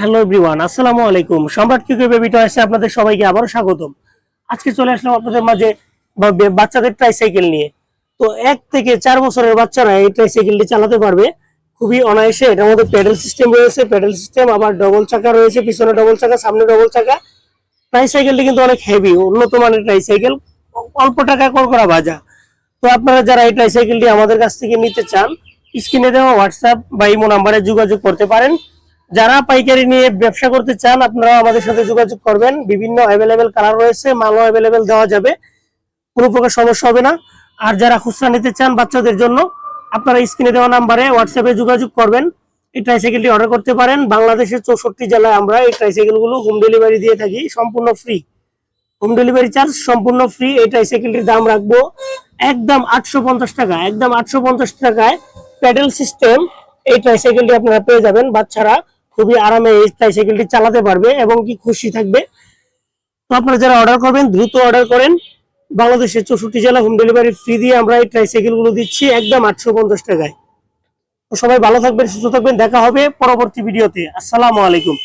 Hello everyone, আসসালামু আলাইকুম। সম্রাট কিউকে বেবি টয়েসে আপনাদের সবাইকে আবারও স্বাগতম। আজকে চলে আসলাম আপনাদের মাঝে বাচ্চাদের ট্রাইসাইকেল নিয়ে। তো এক থেকে চার বছরের বাচ্চারা এই ট্রাইসাইকেলটি চালাতে পারবে। খুবই অনায়াসে এটার মধ্যে প্যাডেল সিস্টেম রয়েছে। প্যাডেল সিস্টেম আবার ডবল চাকা রয়েছে, পিছনে ডবল চাকা, সামনে ডবল চাকা। ট্রাইসাইকেলটি কিন্তু অনেক হেভি উন্নত মানের ট্রাইসাইকেল অল্প টাকায় কর করা ভাজা তো আপনারা যারা এই ট্রাইসাইকেলটি আমাদের কাছ থেকে নিতে চান, স্ক্রিনে দেওয়া হোয়াটসঅ্যাপ বা ইমো নাম্বারে যোগাযোগ করতে পারেন। যারা পাইকারি নিয়ে ব্যবসা করতে চান আপনারা আমাদের সাথে যোগাযোগ করবেন। বিভিন্ন অ্যাভেলেবেল কালার রয়েছে, মালও অ্যাভেলেবেল দেওয়া যাবে। কোনো প্রকার সমস্যা হবে না। আর যারা খুচরা নিতে চান বাচ্চাদের জন্য, আপনারা স্ক্রিনে দেওয়া নাম্বারে হোয়াটসঅ্যাপে যোগাযোগ করবেন। এই ট্রাইসাইকেলটি অর্ডার করতে পারেন। বাংলাদেশের চৌষট্টি জেলায় আমরা এই ট্রাইসাইকেলগুলো হোম ডেলিভারি দিয়ে থাকি, সম্পূর্ণ ফ্রি হোম ডেলিভারি চার্জ সম্পূর্ণ ফ্রি এই ট্রাইসাইকেলটির দাম রাখব একদম আটশো পঞ্চাশ টাকা, একদম আটশো পঞ্চাশ টাকায়। প্যাডেল সিস্টেম এই ট্রাইসাইকেলটি আপনারা পেয়ে যাবেন। বাচ্চারা খুবই আরামে এই সাইকেলটি চালাতে পারবে এবং কি খুশি থাকবে। তো আপনারা যারা অর্ডার করবেন, দ্রুত অর্ডার করেন। বাংলাদেশের চৌষট্টি জেলা হোম ডেলিভারি ফ্রি দিয়ে আমরা এই ট্রাইসাইকেলগুলো দিচ্ছি একদম আটশো পঞ্চাশ টাকায়। সবাই ভালো থাকবেন, সুস্থ থাকবেন। দেখা হবে পরবর্তী ভিডিওতে আসসালামু আলাইকুম।